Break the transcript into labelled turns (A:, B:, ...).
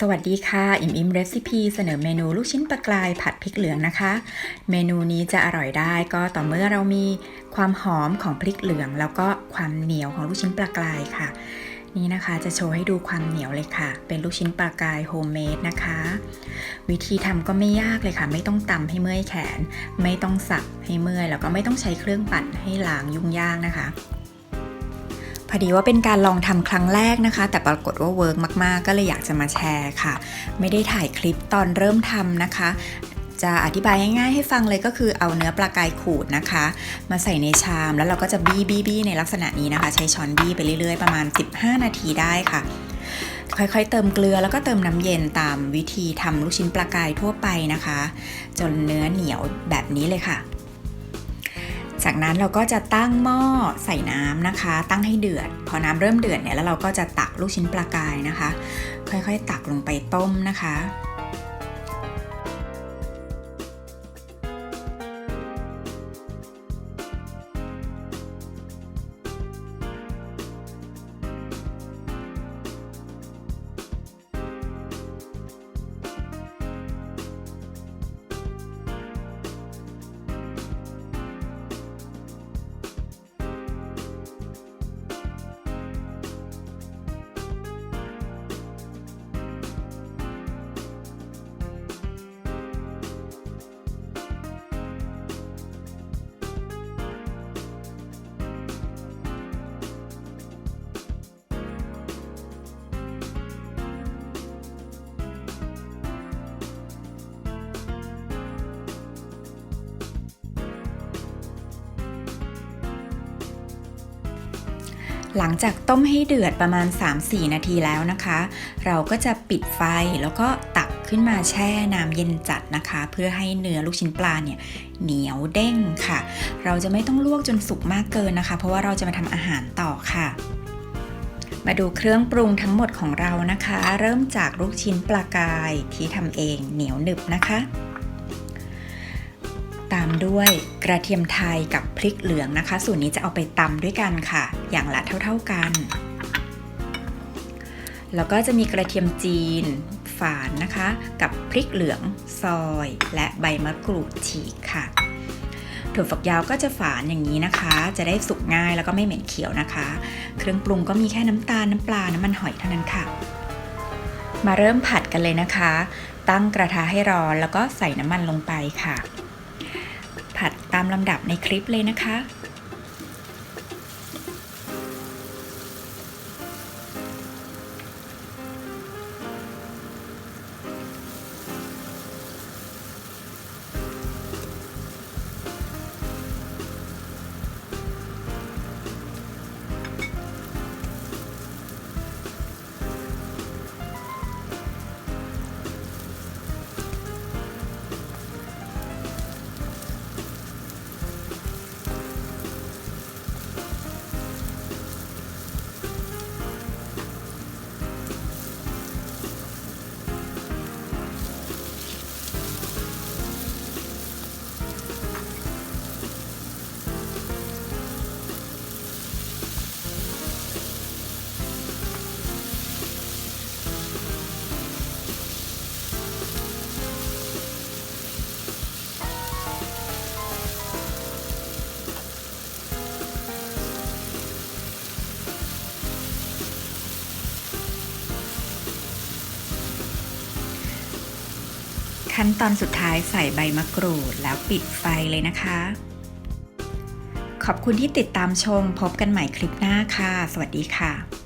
A: สวัสดีค่ะ อิมอิมเรซิปีเสนอเมนูลูกชิ้นปลากรายผัดพริกเหลืองนะคะ เมนูนี้จะอร่อยได้ก็ต่อเมื่อเรามีความหอมของพริกเหลือง แล้วก็ความเหนียวของลูกชิ้นปลากรายค่ะ นี่นะคะจะโชว์ให้ดูความเหนียวเลยค่ะ เป็นลูกชิ้นปลากรายโฮมเมดนะคะ วิธีทำก็ไม่ยากเลยค่ะ ไม่ต้องตำให้เมื่อยแขน ไม่ต้องสับให้เมื่อยแล้วก็ไม่ต้องใช้เครื่องปั่นให้ล้างยุ่งยากนะคะ อดีว่าเป็นการลองทำครั้งแรกนะคะ แต่ปรากฏว่าเวิร์กมาก ๆ ก็เลยอยากจะมาแชร์ค่ะ ไม่ได้ถ่ายคลิปตอนเริ่มทำนะคะ จะอธิบายง่ายๆให้ฟังเลยก็คือเอาเนื้อปลากายขูดนะคะ มาใส่ในชามแล้วเราก็จะบี้บี้บี้ในลักษณะนี้นะคะ ใช้ช้อนบี้ไปเรื่อยๆประมาณ 15 นาทีได้ค่ะค่อยๆ เติมเกลือแล้วก็เติมน้ำเย็นตามวิธีทำลูกชิ้นปลากายทั่วไปนะคะ จนเนื้อเหนียวแบบนี้เลยค่ะ จากนั้นเราก็จะตั้งหม้อใส่น้ำนะคะ ตั้งให้เดือด พอน้ำเริ่มเดือดเนี่ยแล้วเราก็จะตักลูกชิ้นปลากายนะคะ ค่อยๆ ตักลงไปต้มนะคะ หลังจากต้มให้เดือดประมาณ 3-4 นาทีแล้วนะคะ เราก็จะปิดไฟแล้วก็ตักขึ้นมาแช่น้ำเย็นจัดนะคะ เพื่อให้เนื้อลูกชิ้นปลาเนี่ยเหนียวเด้งค่ะ เราจะไม่ต้องลวกจนสุกมากเกินนะคะ เพราะว่าเราจะมาทำอาหารต่อค่ะมาดูเครื่องปรุงทั้งหมดของเรานะคะ เริ่มจากลูกชิ้นปลากายที่ทำเองเหนียวหนึบนะคะ ตามด้วยกระเทียมไทยกับพริกเหลืองนะคะ ส่วนนี้จะเอาไปตำด้วยกันค่ะ อย่างละเท่า ๆกัน แล้วก็จะมีกระเทียมจีนฝานนะคะ กับพริกเหลืองซอย และใบมะกรูดฉีกค่ะถั่วฝักยาวก็จะฝานอย่างนี้นะคะ จะได้สุกง่ายแล้วก็ไม่เหม็นเขียวนะคะ เครื่องปรุงก็มีแค่น้ำตาลน้ำปลาน้ำมันหอยเท่านั้นค่ะ มาเริ่มผัดกันเลยนะคะ ตั้งกระทะให้ร้อนแล้วก็ใส่น้ำมันลงไปค่ะ ผัดตามลำดับในคลิปเลยนะคะ ขั้นตอนสุดท้ายใส่ใบมะกรูดแล้วปิดไฟเลยนะคะ ขอบคุณที่ติดตามชมพบกันใหม่คลิปหน้าค่ะ สวัสดีค่ะ